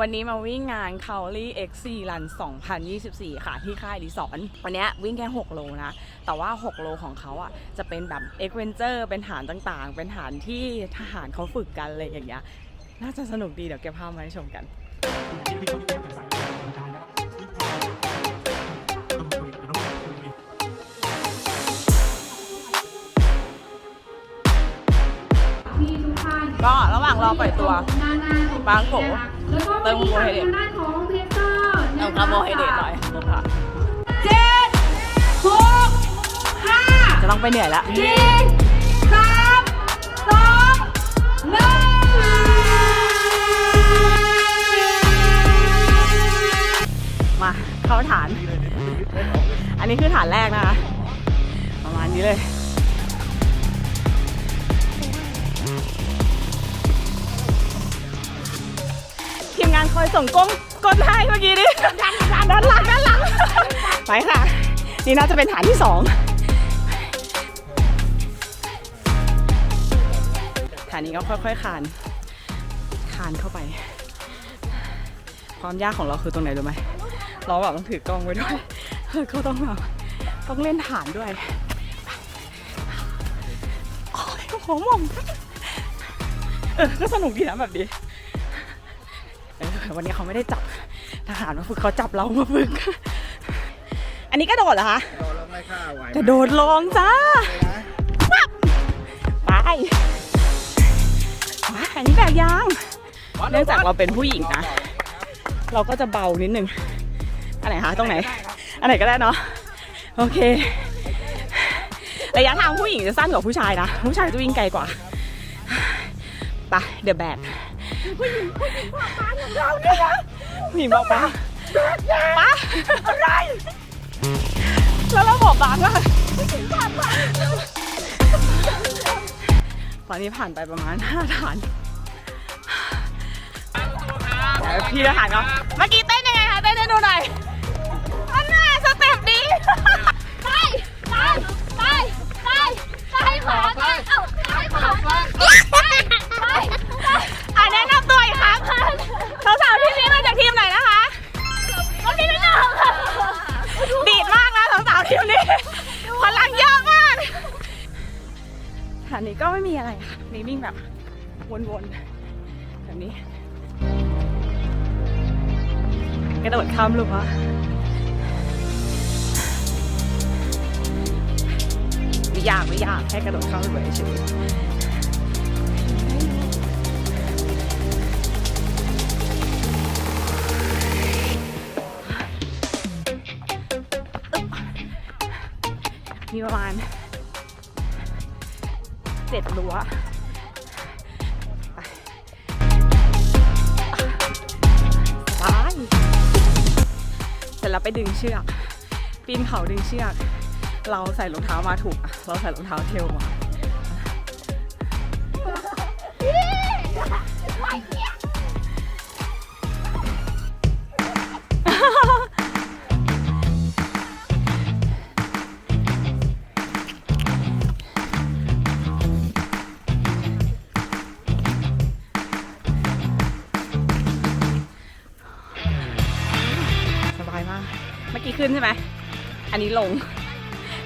วันนี้มาวิ่งงาน c a l l y X4 Run 2024 ค่ะ ที่ค่ายรีสอร์ทวันนี้วิ่งแค่ 6 โลนะ แต่ว่า 6 โลของเขาอะจะเป็นแบบ a อ v e n t u r e เป็นฐานต่างๆ เป็นฐานที่ทหารเขาฝึกกันอะไรอย่างเงี้ยน่าจะสนุกดีเดี๋ยวเก็บภาพมาให้ชมกันก็ระหว่างรอปล่อยตัวด้างบางโข แล้วก็เติมคาร์โบไฮเดรตทางด้านของเพเซอร์เอาคาร์โบไฮเดรตหน่อยค่ะเจ็ดหกห้าจะต้องไปเหนื่อยละสี่สามสองหนึ่งมาเข้าฐาน อันนี้คือฐานแรกนะคะ ประมาณนี้เลย อยส่งกล้องกดให้เมื่อกี้นี้ด้านหลังด้านหลังด้านหลังไปค่ะ นี่น่าจะเป็นฐานที่สองฐานนี้ก็ค่อยๆคานคานเข้าไป ความยากของเราคือตรงไหนรู้ไหมเราแบบต้องถือกล้องไว้ด้วยแล้วก็ต้องแบบต้องเล่นฐานด้วยโอ้ยหัวหมองเออก็สนุกดีนะแบบนี้เออ วันนี้เขาไม่ได้จับทหารมาฝึกเขาจับเรามาฝึก อันนี้กระโดดเหรอคะโดนแล้วไม่ฆ่าไหวกระโดดลงจ้าปั๊บไปไปอันนี้แบบยางเนื่องจากเราเป็นผู้หญิงนะ เราก็จะเบานิดนึงอันไหนคะตรงไหน อันไหนก็ได้เนาะโอเคระยะทางผู้หญิงจะสั้นกว่าผู้ชายนะ ผู้ชายจะวิ่งไกลกว่าไปเดอะแบก ผู้หญิงผู้หญิงบอกป้าของเราเนี่ยนะผู้หญิงบอกป้าป้าอะไร แล้วเราบอกป้าว่าผู้หญิงบอกป้าตอนนี้ผ่านไปประมาณห้าฐานเดี๋ยวพี่ทหารเนาะเมื่อกี้ ไม่มีอะไรค่ะมีวิ่งแบบวนๆแบบนี้กระโดดข้ามลูกวะไม่ยากไม่ยากแค่กระโดดข้ามลูกเฉยมีประมาณ เจ็ดรั้วไปสบายเสร็จแล้วไปดึงเชือก ปีนเขาดึงเชือก เราใส่รองเท้ามาถูกอะเราใส่รองเท้าเทลมา ขึ้นใช่ไหม อันนี้ลง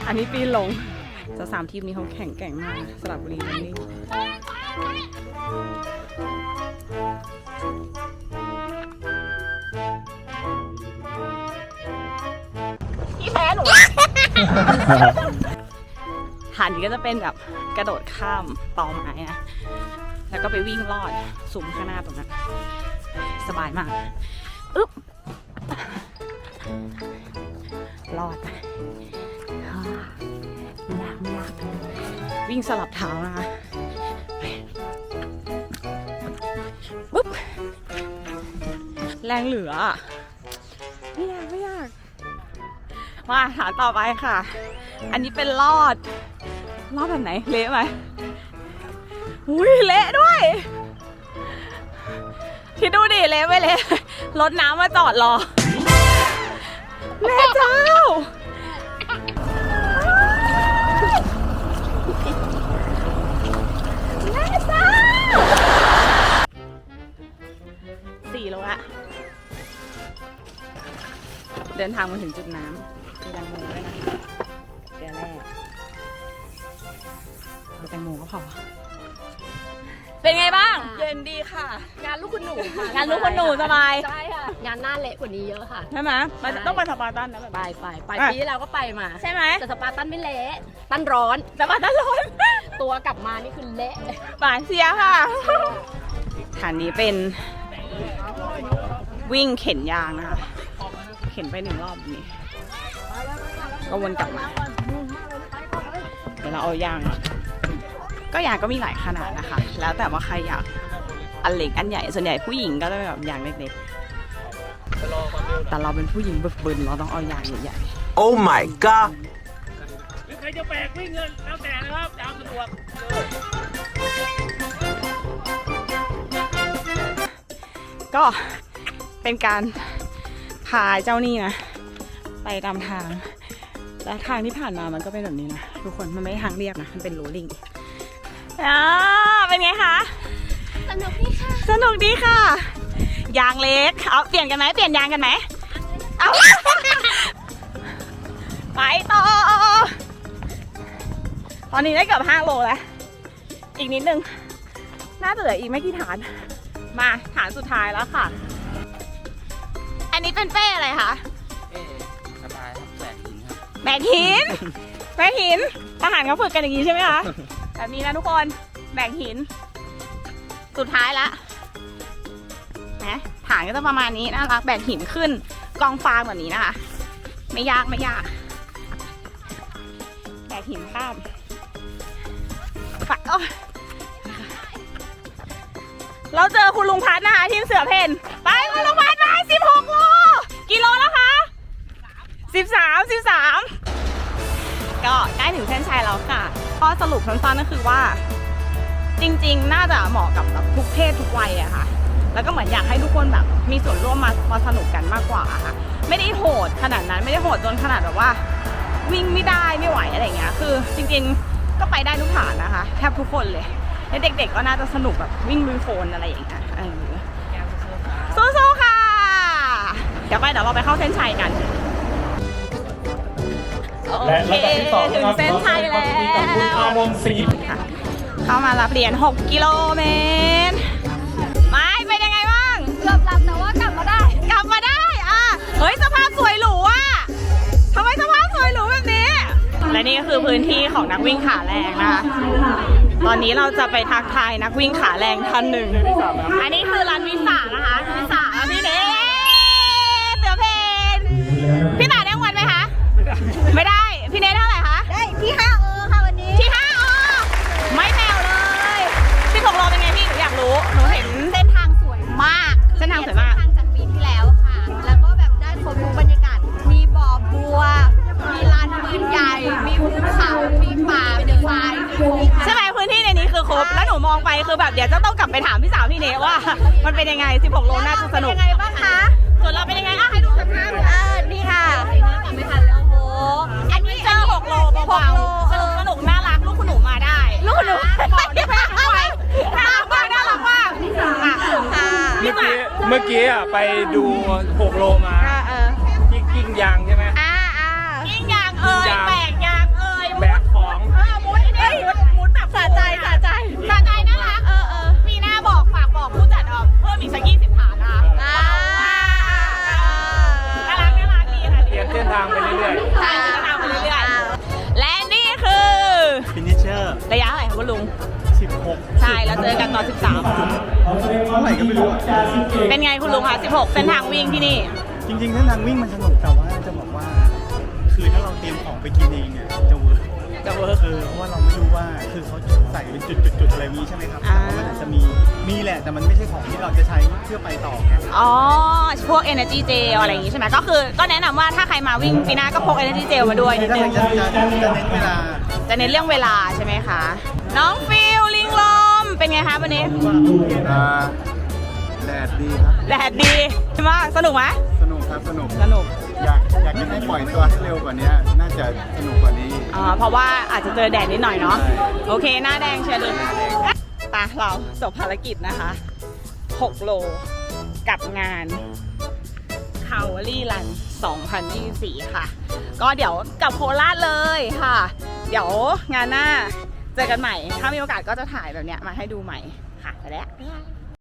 อันนี้ปีนลงจะสามทีมนี้เขาแข่งแกร่งมากสระบุรีนันนิ่งพี่แพ้หนูฐานนี้ก็จะเป็นแบบกระโดดข้ามตอไม้นะ แล้วก็ไปวิ่งลอดซุ้มข้างหน้าตรงนั้น สบายมาก อึ๊บ รอดยากไม่ยากวิ่งสลับเท้านะคะปุ๊บ แรงเหลือไม่ยากไม่ยาก มาฐานต่อไปค่ะ อันนี้เป็นลอดลอดแบบไหน เละไหมอุ้ยเละด้วยคิดดูดิเละไม่เละรถน้ำมาจอดรอ แม่เจ้า แม่เจ้าสี่โลละ เดินทางมาถึงจุดน้ำมีแตงโมด้วยนะเดี๋ยวแรกเอาแตงโมก็พอ เป็นไงบ้าง เย็นดีค่ะ งานลูกคุณหนูค่ะงานลูกคนหนูสบายใช่ค่ะ งานหน้าเละกว่านี้เยอะค่ะ ใช่ไหมมันต้องไปสปาร์ตันนะแบบไปไปไปอะปีที่แล้วก็ไปมา ใช่ไหมแต่สปาร์ตันไม่เละตันร้อน สปาร์ตันร้อน ตัวกลับมานี่คือเละปานเสียค่ะฐานนี้เป็นวิ่งเข็นยางนะคะ เข็นไปหนึ่งรอบนี่ก็วนกลับมา เดี๋ยวเราเอายาง ก็ยางก็มีหลายขนาดนะคะ แล้วแต่ว่าใครอยากอันเล็กอันใหญ่ส่วนใหญ่ผู้หญิงก็จะเป็นแบบยางเล็กๆแต่เราเป็นผู้หญิงบึกบึนเราต้องเอายางใหญ่ Oh my god หรือใครจะแบกวิ่งเงินแล้วแต่นะครับตามสะดวกก็เป็นการพาเจ้านี่นะ ไปตามทาง และทางที่ผ่านมามันก็เป็นแบบนี้นะ ทุกคนมันไม่ใช่ทางเรียบนะ มันเป็นโรลลิง อ่าเป็นไงคะ สนุกดีค่ะสนุกดีค่ะ ยางเล็ก เอาเปลี่ยนกันไหมเปลี่ยนยางกันไหมเอา ไปต่อ ตอนนี้ได้เกือบ5โลแล้ว อีกนิดนึง น่าจะเหลืออีกไม่กี่ฐาน มาฐานสุดท้ายแล้วค่ะ อันนี้เป็นเป้อะไรคะสบายครับแบกหินครับ แบกหิน แบกหินทหารเขาฝึกกันอย่างนี้ใช่ไหมคะ แบบนี้นะทุกคนแบกหิน สุดท้ายละนะฐานก็จะประมาณนี้น่ารักแบกหินขึ้นกองฟางแบบนี้นะคะ ไม่ยากไม่ยากแบกหินข้ามฝักเราเจอคุณลุงพัดนะคะทีมเสือเพนไปคุณลุงพัดมา16โลกิ สรุปสั้นๆก็คือว่า จริง ๆ น่าจะเหมาะกับแบบทุกเพศทุกวัยอะค่ะ แล้วก็เหมือนอยากให้ทุกคนแบบมีส่วนร่วมมามาสนุกกันมากกว่าอะค่ะ ไม่ได้โหดขนาดนั้นไม่ได้โหดจนขนาดแบบว่า วิ่งไม่ได้ไม่ไหวอะไรเงี้ย คือ จริง ๆ ก็ไปได้ทุกฐานนะคะ แทบทุกคนเลยและเด็ก ๆ ก็น่าจะสนุกแบบวิ่งลุยโคลนอะไรอย่างเงี้ยเออสู้ๆค่ะ เดี๋ยวไปเดี๋ยวเราไปเข้าเส้นชัยกัน และเคลำดับที่สองถึนะงครับเส้นชัยแล้วขอบคุณอามนศรีเข้ามารับเหรียญ6 กิโลเมตร ไม่ เป็นยังไงบ้าง เกือบหลับแต่ว่ากลับมาได้ กลับมาได้ อะ เฮ้ย สภาพสวยหรูอะทำไมสภาพสวยหรูแบบนี้ และนี่ก็คือพื้นที่ของนักวิ่งขาแรงนะคะ ตอนนี้เราจะไปทักทายนักวิ่งขาแรงท่านหนึ่ง อันนี้คือรันวิสา องไปคือแบบเดี๋ยวจะต้องกลับไปถามพี่สาวพี่เนว่า มันเป็นยังไง 16 โลน่าจะสนุกยังไงบ้างคะส่วนเราเป็นยังไงอะให้ดูสภาพเออนี่ค่ะกลับไม่ทันแล้วโอ้โหอันนี้เจอ6โลเบาๆสนุกสนุกน่ารักลูกคุณหนูมาได้ลูกคุณหนูบอกด้วยแม่ทั้งวัยน่ารักมากน่ารักมากอะค่ะเมื่อกี้เมื่อกี้อะไปดู 6 โลมาอะเออกิ้งกิ้งยางใช่ เป็นไงคุณลุงคะ 16 เส้นทางวิ่งที่นี่ จริงๆเส้นทางวิ่งมันสนุกแต่ว่าจะบอกว่า คือถ้าเราเตรียมของไปกินเองเนี่ยจะเวิร์กจะเวิร์ก คือเพราะว่าเราไม่รู้ว่าคือเขาใส่เป็นจุดๆๆอะไรนี้ใช่ไหมครับอ่า แต่ว่ามันอาจจะมีมีแหละแต่มันไม่ใช่ของที่เราจะใช้เพื่อไปต่อไงอ๋อ พวก energy gel อะไรอย่างงี้ใช่ไหมก็คือ ก็แนะนำว่าถ้าใครมาวิ่งปีหน้าก็พก energy gel มาด้วยนิดถ้านึใครงจะจะจะเน้นเวลาจะเน้นเรื่องเวลาใช่ไหมคะ น้องฟิลลิงลมเป็นไงคะวันนี้ อ่าแดดดีครับ แดดดีมากสนุกไหมสนุกครับสนุก สนุกอยากอยากจะให้ปล่อยตัวให้เร็วกว่านี้ น่าจะสนุกกว่านี้ อ่าเพราะว่าอาจจะเจอแดดนิดหน่อยเนาะใช่โอเค หน้าแดงเชียร์เลยไปเราจบภารกิจนะคะ6โลกับงานคาวลี่รัน2024 ค่ะ ก็เดี๋ยวกลับโคราชเลยค่ะ เดี๋ยวงานหน้าเจอกันใหม่ ถ้ามีโอกาสก็จะถ่ายแบบเนี้ยมาให้ดูใหม่ค่ะไปแล้วบ๊ายบาย